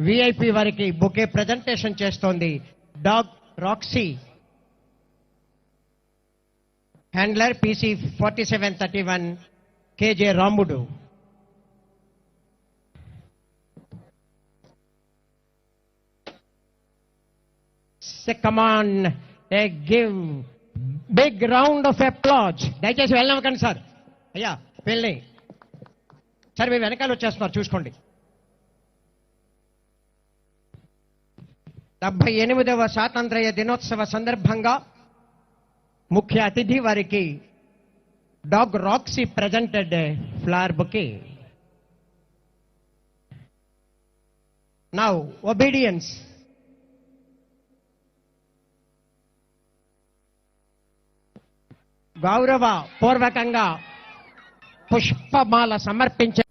VIP వారికి bouquet presentation చేస్తోంది. Dog Roxy handler PC forty seven thirty one KJ Ramudu come on a give big round of applause దయచేసి వెళ్ళనవ్వకండి sir. అయ్యా వెళ్ళి. Sir మీ వెనకాల వచ్చేస్తున్నారు చూసుకోండి. డెబ్బై ఎనిమిదవ స్వాతంత్ర్య దినోత్సవ సందర్భంగా ముఖ్య అతిథి వారికి dog Roxy presented flower bouquet now obedience గౌరవ పూర్వకంగా పుష్పమాల సమర్పించ